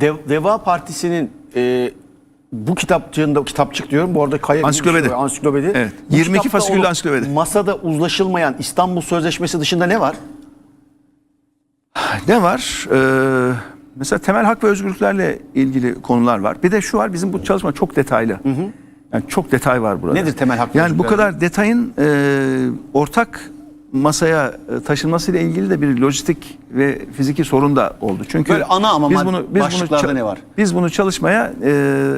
Dev- Deva Partisi'nin e, bu kitapçığında kitapçık diyorum bu arada kaya Ansiklopedi. şey ansiklopedi. Evet, Bu 22 kitapta fasiküllü ansiklopedi. Masada uzlaşılmayan İstanbul Sözleşmesi dışında ne var? Ne var? Ee, mesela temel hak ve özgürlüklerle ilgili konular var. Bir de şu var bizim bu çalışma çok detaylı. Yani çok detay var burada. Nedir temel hak Yani bu kadar detayın e, ortak masaya e, taşınmasıyla ilgili de bir lojistik ve fiziki sorun da oldu. Çünkü Böyle ana ama mad- başlıklarda ne var? Biz bunu çalışmaya e,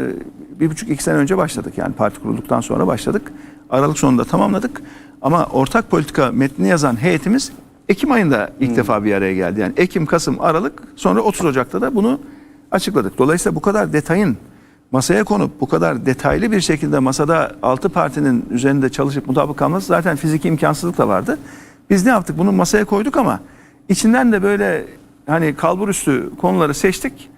bir buçuk iki sene önce başladık. Yani parti kurulduktan sonra başladık. Aralık sonunda tamamladık. Ama ortak politika metnini yazan heyetimiz Ekim ayında ilk defa bir araya geldi. Yani Ekim, Kasım, Aralık sonra 30 Ocak'ta da bunu açıkladık. Dolayısıyla bu kadar detayın masaya konup bu kadar detaylı bir şekilde masada altı partinin üzerinde çalışıp mutabık kalması zaten fiziki imkansızlık da vardı. Biz ne yaptık? Bunu masaya koyduk ama içinden de böyle hani kalbur üstü konuları seçtik.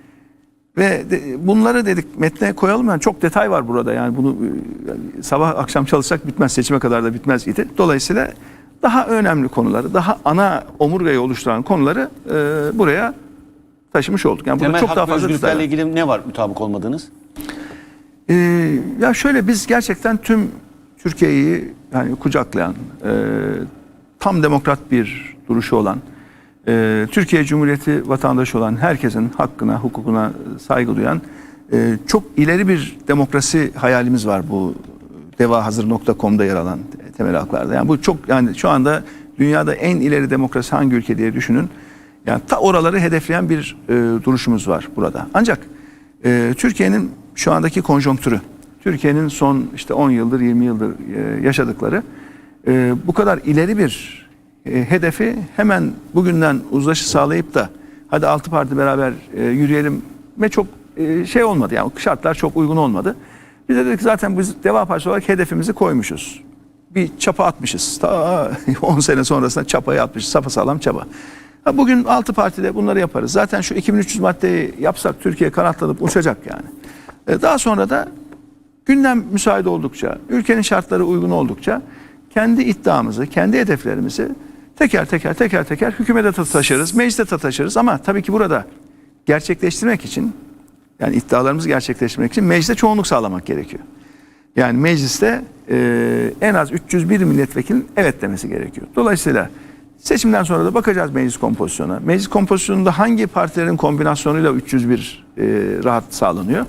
Ve de- bunları dedik metne koyalım yani çok detay var burada yani bunu e, yani sabah akşam çalışsak bitmez seçime kadar da bitmez idi. Dolayısıyla daha önemli konuları daha ana omurgayı oluşturan konuları e, buraya taşımış olduk. Yani burada Temel çok hak daha fazla özgürlüklerle ilgili ne var mutabık olmadığınız? Ee, ya şöyle biz gerçekten tüm Türkiye'yi yani kucaklayan, e, tam demokrat bir duruşu olan, e, Türkiye Cumhuriyeti vatandaşı olan herkesin hakkına, hukukuna saygı duyan e, çok ileri bir demokrasi hayalimiz var bu devahazır.com'da yer alan temel haklarda. Yani bu çok yani şu anda dünyada en ileri demokrasi hangi ülke diye düşünün. Yani ta oraları hedefleyen bir e, duruşumuz var burada. Ancak e, Türkiye'nin şu andaki konjonktürü, Türkiye'nin son işte 10 yıldır 20 yıldır e, yaşadıkları e, bu kadar ileri bir e, hedefi hemen bugünden uzlaşı sağlayıp da hadi altı parti beraber yürüyelim ve çok şey olmadı yani şartlar çok uygun olmadı. Biz de dedik zaten biz Deva Partisi olarak hedefimizi koymuşuz. Bir çapa atmışız. Ta 10 sene sonrasında çapayı atmışız. Sapasağlam çapa. Ha, bugün altı partide bunları yaparız. Zaten şu 2300 maddeyi yapsak Türkiye kanatlanıp uçacak yani. E, daha sonra da gündem müsait oldukça, ülkenin şartları uygun oldukça kendi iddiamızı, kendi hedeflerimizi teker teker teker teker hükümete ta- taşırız, mecliste ta- taşırız ama tabii ki burada gerçekleştirmek için yani iddialarımızı gerçekleştirmek için mecliste çoğunluk sağlamak gerekiyor. Yani mecliste e, en az 301 milletvekilinin evet demesi gerekiyor. Dolayısıyla seçimden sonra da bakacağız meclis kompozisyonuna. Meclis kompozisyonunda hangi partilerin kombinasyonuyla 301 e, rahat sağlanıyor.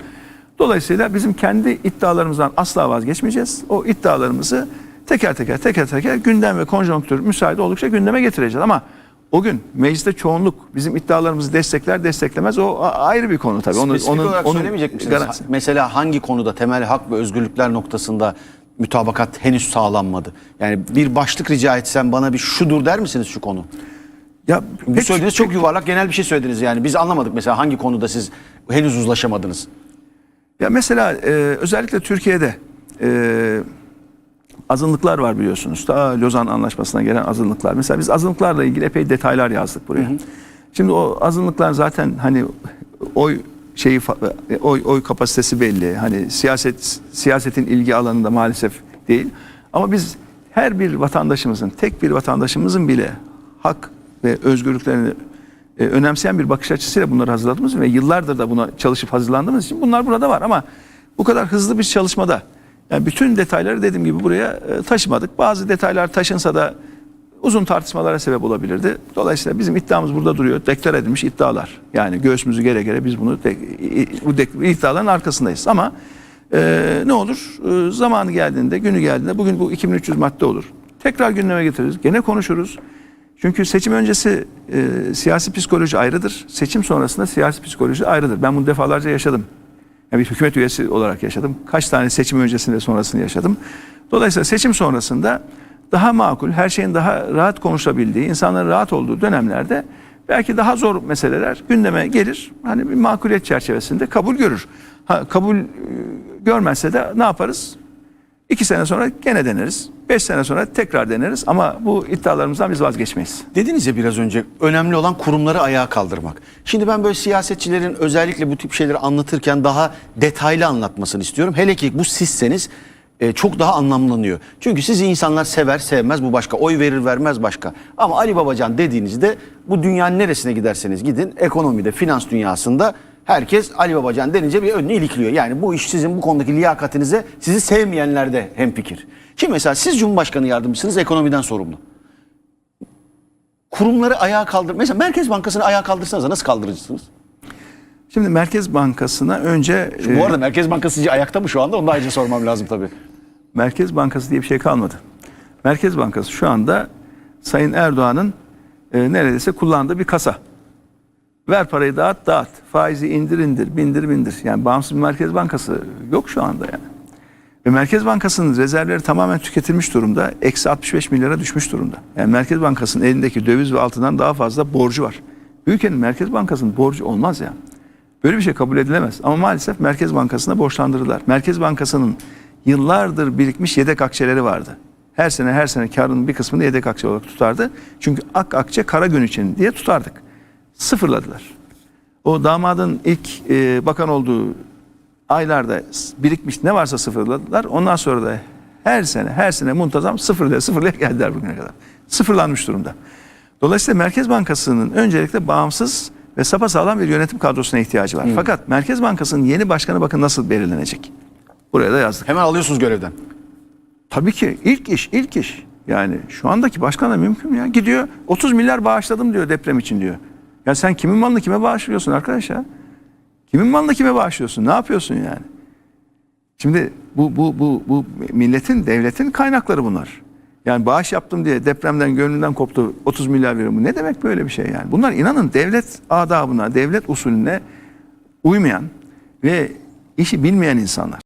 Dolayısıyla bizim kendi iddialarımızdan asla vazgeçmeyeceğiz. O iddialarımızı teker teker teker teker gündem ve konjonktür müsait oldukça gündeme getireceğiz. Ama o gün mecliste çoğunluk bizim iddialarımızı destekler desteklemez o ayrı bir konu tabii. Onu, Spesifik olarak söylemeyecek misiniz? garantisi. Mesela hangi konuda temel hak ve özgürlükler noktasında mütabakat henüz sağlanmadı? Yani bir başlık rica etsem bana bir şudur der misiniz şu konu? Ya Bu söylediğiniz çok yuvarlak genel bir şey söylediniz yani. Biz anlamadık mesela hangi konuda siz henüz uzlaşamadınız. Ya mesela e, özellikle Türkiye'de e, azınlıklar var biliyorsunuz. Ta Lozan Anlaşması'na gelen azınlıklar. Mesela biz azınlıklarla ilgili epey detaylar yazdık buraya. Şimdi o azınlıklar zaten hani oy şeyi e, oy oy kapasitesi belli. Hani siyaset siyasetin ilgi alanında maalesef değil. Ama biz her bir vatandaşımızın, tek bir vatandaşımızın bile hak ve özgürlüklerini e, önemseyen bir bakış açısıyla bunları hazırladığımız ve yıllardır da buna çalışıp hazırlandığımız için bunlar burada var ama bu kadar hızlı bir çalışmada yani bütün detayları dediğim gibi buraya e, taşımadık. Bazı detaylar taşınsa da uzun tartışmalara sebep olabilirdi. Dolayısıyla bizim iddiamız burada duruyor. Deklar edilmiş iddialar. Yani göğsümüzü gere gere biz bunu de- bu dek- iddiaların arkasındayız. Ama e, ne olur E, zamanı geldiğinde, günü geldiğinde bugün bu 2300 madde olur. Tekrar gündeme getiririz. Gene konuşuruz. Çünkü seçim öncesi e, siyasi psikoloji ayrıdır. Seçim sonrasında siyasi psikoloji ayrıdır. Ben bunu defalarca yaşadım. Yani bir hükümet üyesi olarak yaşadım. Kaç tane seçim öncesinde sonrasını yaşadım. Dolayısıyla seçim sonrasında daha makul, her şeyin daha rahat konuşabildiği, insanların rahat olduğu dönemlerde belki daha zor meseleler gündeme gelir. Hani bir makuliyet çerçevesinde kabul görür. Ha, kabul e, görmezse de ne yaparız? İki sene sonra gene deneriz. Beş sene sonra tekrar deneriz. Ama bu iddialarımızdan biz vazgeçmeyiz. Dediniz ya biraz önce önemli olan kurumları ayağa kaldırmak. Şimdi ben böyle siyasetçilerin özellikle bu tip şeyleri anlatırken daha detaylı anlatmasını istiyorum. Hele ki bu sizseniz e, çok daha anlamlanıyor. Çünkü sizi insanlar sever sevmez bu başka. Oy verir vermez başka. Ama Ali Babacan dediğinizde bu dünyanın neresine giderseniz gidin ekonomide finans dünyasında Herkes Ali Babacan denince bir önünü ilikliyor. Yani bu iş sizin bu konudaki liyakatinize sizi sevmeyenler de hemfikir. Şimdi mesela siz Cumhurbaşkanı yardımcısınız ekonomiden sorumlu. Kurumları ayağa kaldır. Mesela Merkez Bankası'nı ayağa kaldırsanız nasıl kaldırırsınız? Şimdi Merkez Bankası'na önce Bu e, arada Merkez Bankası sizce ayakta mı şu anda? Onu da ayrıca sormam lazım tabii. Merkez Bankası diye bir şey kalmadı. Merkez Bankası şu anda Sayın Erdoğan'ın e, neredeyse kullandığı bir kasa. Ver parayı dağıt dağıt. Faizi indir indir bindir bindir. Yani bağımsız bir Merkez Bankası yok şu anda yani. Ve Merkez Bankası'nın rezervleri tamamen tüketilmiş durumda. Eksi 65 milyara düşmüş durumda. Yani Merkez Bankası'nın elindeki döviz ve altından daha fazla borcu var. Ülkenin Merkez Bankası'nın borcu olmaz ya. Böyle bir şey kabul edilemez. Ama maalesef Merkez Bankası'na borçlandırdılar. Merkez Bankası'nın yıllardır birikmiş yedek akçeleri vardı. Her sene her sene karının bir kısmını yedek akçe olarak tutardı. Çünkü ak akçe kara gün için diye tutardık. Sıfırladılar. O damadın ilk e, bakan olduğu aylarda birikmiş ne varsa sıfırladılar. Ondan sonra da her sene her sene muntazam sıfırlaya sıfırlaya geldiler bugüne kadar. Sıfırlanmış durumda. Dolayısıyla Merkez Bankası'nın öncelikle bağımsız ve sapasağlam bir yönetim kadrosuna ihtiyacı var. Fakat Merkez Bankası'nın yeni başkanı bakın nasıl belirlenecek. Buraya da yazdık. Hemen alıyorsunuz görevden. Tabii ki ilk iş, ilk iş. Yani şu andaki başkan da mümkün mü ya? Gidiyor 30 milyar bağışladım diyor deprem için diyor. Ya sen kimin malını kime bağışlıyorsun arkadaş ya? Kimin malını kime bağışlıyorsun? Ne yapıyorsun yani? Şimdi bu bu bu bu milletin, devletin kaynakları bunlar. Yani bağış yaptım diye depremden gönlünden koptu 30 milyar veriyorum. Ne demek böyle bir şey yani? Bunlar inanın devlet adabına, devlet usulüne uymayan ve işi bilmeyen insanlar.